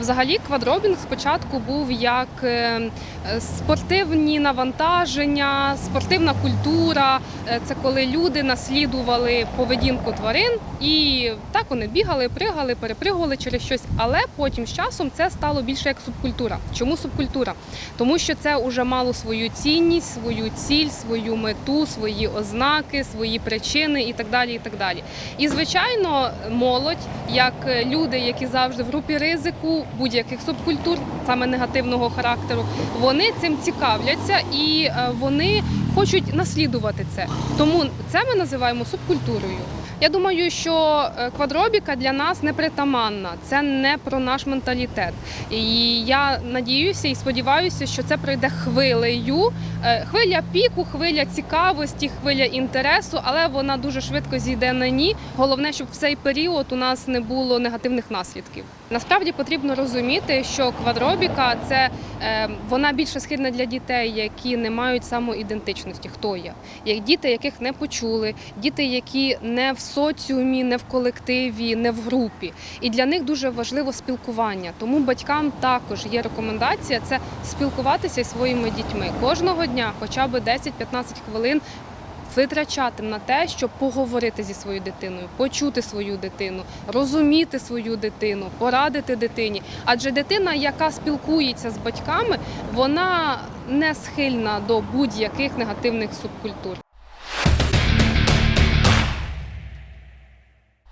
Взагалі, квадробінг спочатку був як е, спортивні навантаження, спортивна культура. Е, Це коли люди наслідували поведінку тварин, і так вони бігали, пригали, перепригували через щось. Але потім з часом це стало більше як субкультура. Чому субкультура? Тому що це вже мало свою цінність, свою ціль, свою мету, свої ознаки, свої причини і так далі. І так далі. І звичайно, молодь, як люди, які завжди в групі ризику будь-яких субкультур, саме негативного характеру, вони цим цікавляться і е, вони хочуть наслідувати це. Тому це ми називаємо субкультурою. Я думаю, що е, квадробіка для нас не притаманна, це не про наш менталітет. І я надіюся і сподіваюся, що це пройде хвилею. Е, Хвиля піку, хвиля цікавості, хвиля інтересу, але вона дуже швидко зійде на ні. Головне, щоб в цей період у нас не було негативних наслідків. Насправді потрібно розуміти, що квадробіка це е, вона більше схильна для дітей, які не мають самоідентичності, хто є. Як діти, яких не почули, діти, які не в соціумі, не в колективі, не в групі. І для них дуже важливо спілкування. Тому батькам також є рекомендація це спілкуватися зі своїми дітьми кожного дня, хоча б 10-15 хвилин. Витрачати на те, щоб поговорити зі своєю дитиною, почути свою дитину, розуміти свою дитину, порадити дитині. Адже дитина, яка спілкується з батьками, вона не схильна до будь-яких негативних субкультур.